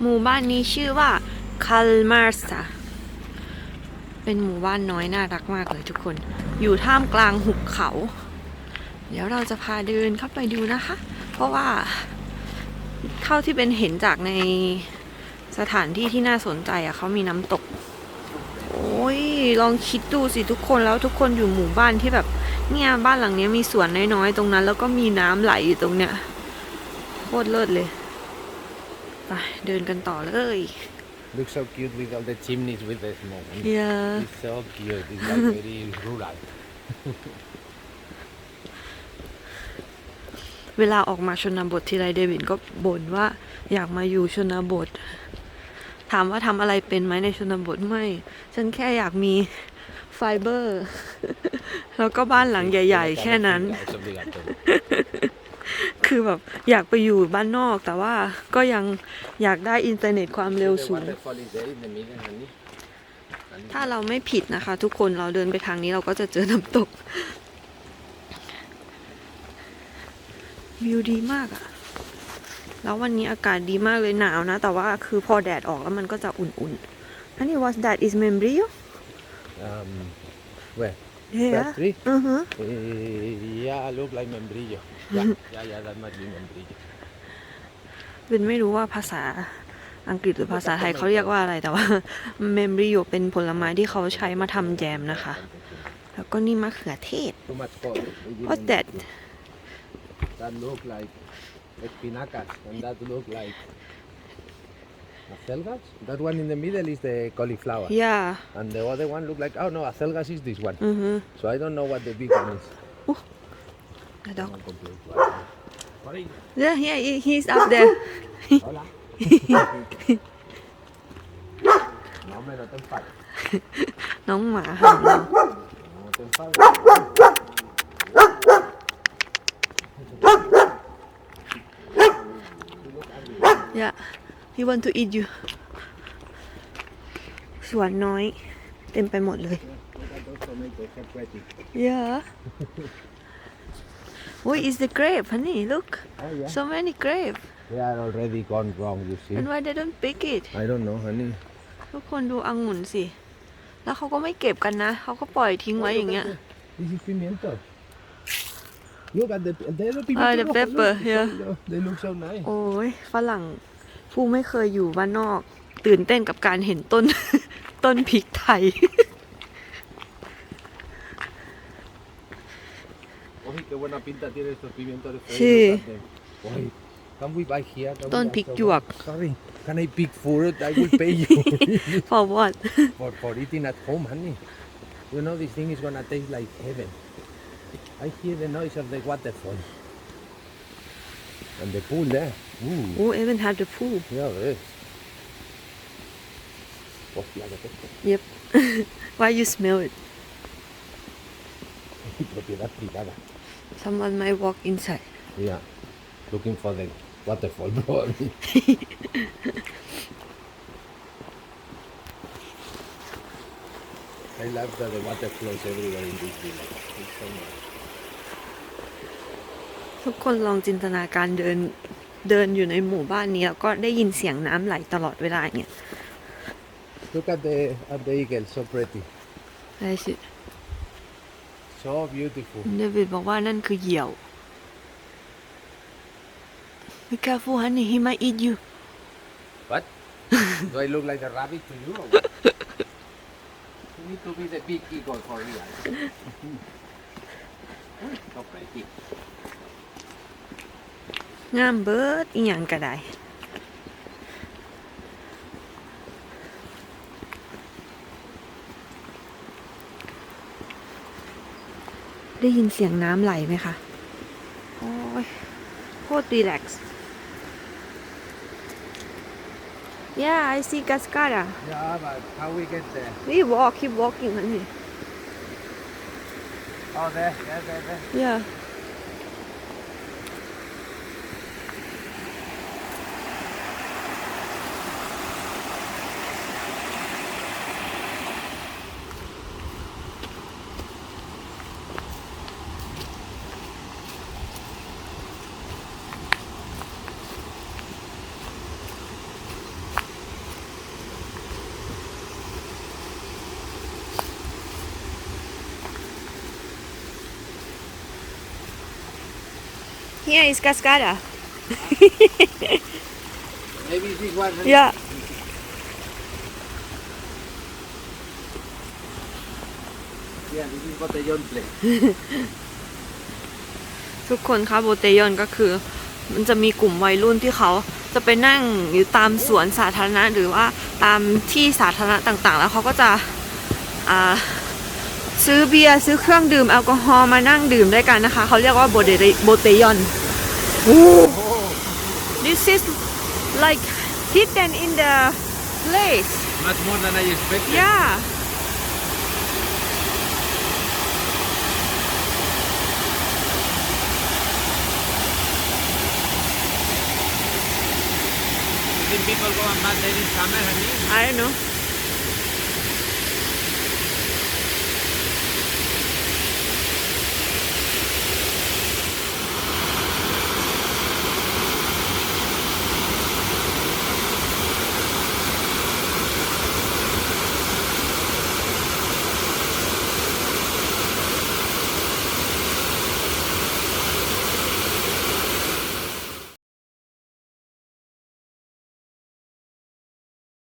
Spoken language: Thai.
หมู่บ้านนี้ชื่อว่าคาลมาสาเป็นหมู่บ้านน้อยน่ารักมากเลยทุกคน อยู่ท่ามกลางหุบเขา เดี๋ยวเราจะพาเดินเข้าไปดูนะคะ เพราะว่าเข้าที่เป็นเห็นจากในสถานที่ที่น่าสนใจอะ่ะเขามีน้ำตก โอ้ย ลองคิดดูสิทุกคน แล้วทุกคนอยู่หมู่บ้านที่แบบ เนี่ยบ้านหลังนี้มีสวนน้อยๆ ตรงนั้น แล้วก็มีน้ำไหลอยู่ตรงเนี้ย โคตรเลิศเลยปเดินกันต่อเลย Looks o cute with all the chimneys with the smoke. Yeah. It's so cute. It's like very rural. เวลาออกมาชนบททีไรเดวินก็บ่นว่าอยากมาอยู่ชนบท ถามว่าทำอะไรเป็นไหมในชนบท ไม่ ฉันแค่อยากมีไฟเบอร์ แล้วก็บ้านหลังใหญ่ๆแค่นั้นคือแบบอยากไปอยู่บ้านนอกแต่ว่าก็ยังอยากได้อินเทอร์เน็ตความเร็วสูง ถ้าเราไม่ผิดนะคะ ทุกคนเราเดินไปทางนี้เราก็จะเจอน้ำตก วิวดีมากอะแล้ววันนี้อากาศดีมากเลยหนาวนะ แต่ว่าคือพอแดดออกแล้วมันก็จะอุ่นๆอันนี้ was that is membrio um where Yeah. Uh-huh. Eh, yeah, look like membrillo. Yeah, yeah, yeah, that must be membrillo. เป็นไม่รู้ว่าภาษาอังกฤษหรือภาษาไทยเขาเรียกว่าอะไรแต่ว่าเมมริโยเป็นผลไม้ที่เขาใช้มาทำแยมนะคะ แล้วก็นี่มะเขือเทศ What that That look like spinacas and that look like acelgas. That one in the middle is the cauliflower. Yeah. And the other one look like, oh no, acelgas is this one. Mm -hmm. So I don't know what the big one is. Oh, the dog. Yeah, yeah, he's up there. no, no Nóng mà Yeah he want to eat you สวนน้อยเต็มไปหมดเลย yeah What is the grape, honey? Look, oh, yeah. so many grape. They are already gone wrong, you see. And why they don't pick it? I don't know, honey. ทุกคนดูองุ่นสิแล้วเขาก็ไม่เก็บกันนะเขาก็ปล่อยทิ้งไว้อย่างเงี้ย This is pimiento. Look at the, ah, the pimiento. Ah, the pepper, yeah. They look so nice. โอ้ยฝรั่งผู้ไม่เคยอยู่บ้านนอกตื่นเต้นกับการเห็นต้นต้นพริกไทยชื่อต้นพริกหยวก Sorry can I pick fruit I will pay you for what for for eating at home honey you know this thing is gonna taste like heaven I hear the noise of the waterfall And the pool there. Ooh. Oh, even have the pool. Yeah, there is. Yep. Why you smell it? Someone might walk inside. Yeah. Looking for the waterfall probably. I love that the water flows everywhere in this village. ทุกคนลองจินตนาการเดินเดินอยู่ในหมู่บ้านนี้แล้วก็ได้ยินเสียงน้ำไหลตลอดเวลาเนี่ย Look at the at the eagle so pretty ใช่สิ so beautiful เดวิดบอกว่านั่นคือเหยี่ยว Be careful honey he might eat you What Do I look like a rabbit to you You need to be the big eagle for real so pretty งามเบิดอีหยังก็ได้ได้ยินเสียงน้ำไหลไหมคะโอ้ยโคตรรีแลกซ์ Yeah I see cascada Yeah, but how we get there? We walk keep walking h o n e y Oh, there, there, there, there. Yeah y e h e s cascada. Maybe h e s one. h Yeah. Yeah, ทุกคนคะโบเตยอนก็คือมันจะมีกลุ่มวัยรุ่นที่เขาจะไปนั่งอยู่ตามสวนสาธารณะหรือว่าตามที่สาธารณะต่างๆแล้วเขาก็จะอ่าซื้อเบียร์ซื้อเครื่องดื่มแอลกอฮอล์มานั่งดื่มด้วยกันนะคะเขาเรียกว่าโบเตยอน This is like hidden in the place Much more than I expected Yeah people go on mad in summer, I mean? I don't know.